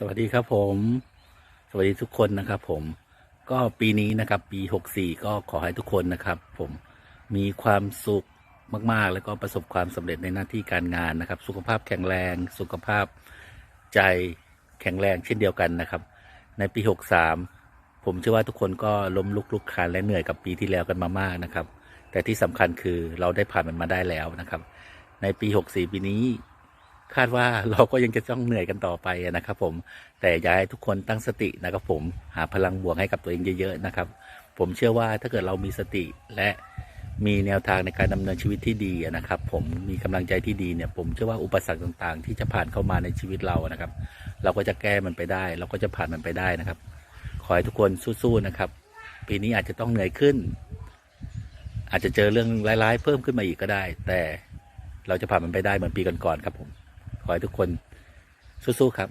สวัสดีครับผม สวัสดีทุกคนนะครับ ผมก็ปีนี้นะครับ ปีหกสี่ก็ขอให้ทุกคนนะครับ ผมมีความสุขมาก ๆ แล้วก็ประสบความสำเร็จในหน้าที่การงานนะครับ สุขภาพแข็งแรง สุขภาพใจแข็งแรงเช่นเดียวกันนะครับ ในปีหกสามผมเชื่อว่าทุกคนก็ล้มลุกลุกคลานและเหนื่อยกับปีที่แล้วกันมามากนะครับ แต่ที่สำคัญคือเราได้ผ่านมันมาได้แล้วนะครับ ในปีหกสี่ปีนี้ คาดว่าเราก็ยังจะต้องเหนื่อยกันต่อไปนะครับผมแต่อยากให้ทุกคนตั้งสตินะครับผมหาพลังบวกให้กับตัวเองเยอะๆนะครับ ผมเชื่อว่าถ้าเกิดเรามีสติและมีแนวทางในการดำเนินชีวิตที่ดีนะครับ ผมมีกำลังใจที่ดีเนี่ย ผมเชื่อว่าอุปสรรคต่างๆ ที่จะผ่านเข้ามาในชีวิตเรานะครับ เราก็จะแก้มันไปได้ เราก็จะผ่านมันไปได้นะครับ ขอให้ทุกคนสู้ๆนะครับ ปีนี้อาจจะต้องเหนื่อยขึ้น อาจจะเจอเรื่องร้ายๆ เพิ่มขึ้นมาอีกก็ได้ แต่เราจะผ่านมันไปได้เหมือนปีก่อนๆครับผม ขอให้ทุกคนสู้ๆครับ